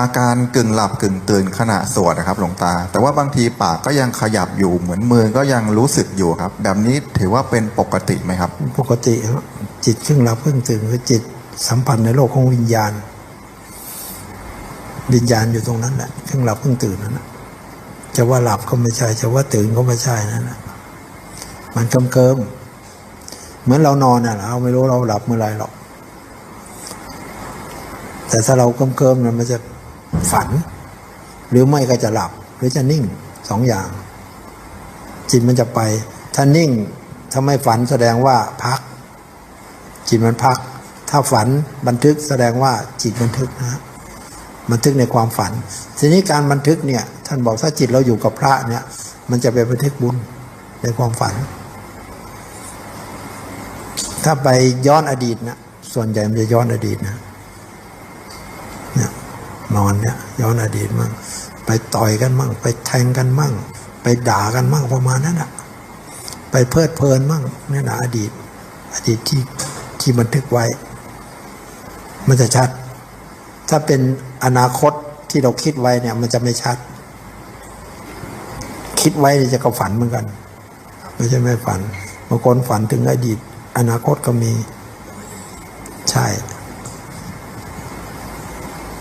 อาการกึ่งหลับกึ่งตื่นขณะสวดนะครับ หลวงตา แต่ว่าบางทีปากก็ยังขยับอยู่เหมือนมือก็ยังรู้สึกอยู่ครับ แบบนี้ถือว่าเป็นปกติไหมครับ ปกติครับจิตครึ่งหลับครึ่งตื่นคือจิตสัมพันธ์ในโลกของวิญญาณ วิญญาณอยู่ตรงนั้นแหละครึ่งหลับครึ่งตื่นนั่นแหละจะว่าหลับก็ไม่ใช่จะว่าตื่นก็ไม่ใช่นั่นแหละมันเกิมเกิมเหมือนเรานอนน่ะเราไม่รู้เราหลับเมื่อไรหรอก แต่ถ้าเราเกิมเกิมนั้นมันจะ ฝัน หรือไม่ก็จะหลับ หรือจะนิ่งสองอย่าง จิตมันจะไป ถ้านิ่งถ้าไม่ฝันแสดงว่าพัก จิตมันพัก ถ้าฝันบันทึกแสดงว่าจิตบันทึกนะบันทึกในความฝัน ทีนี้การบันทึกเนี่ย ท่านบอกถ้าจิตเราอยู่กับพระเนี่ย มันจะไปบันทึกบุญในความฝัน ถ้าไปย้อนอดีตนะส่วนใหญ่มันจะย้อนอดีตนะ นอนเนี่ยย้อนอดีตมั่งไปต่อยกันมั่งไปแทงกันมั่ง ไปด่ากันมั่งประมาณนั้นอะไปเพลิดเพลินมั่งนี่นะอดีต อดีตที่ที่บันทึกไว้ มันจะชัด ถ้าเป็นอนาคตที่เราคิดไว้เนี่ย มันจะไม่ชัด คิดไว้จะกับฝันเหมือนกัน ไม่ใช่ไม่ฝันบางคนฝันถึงอดีต อนาคตก็มี ใช่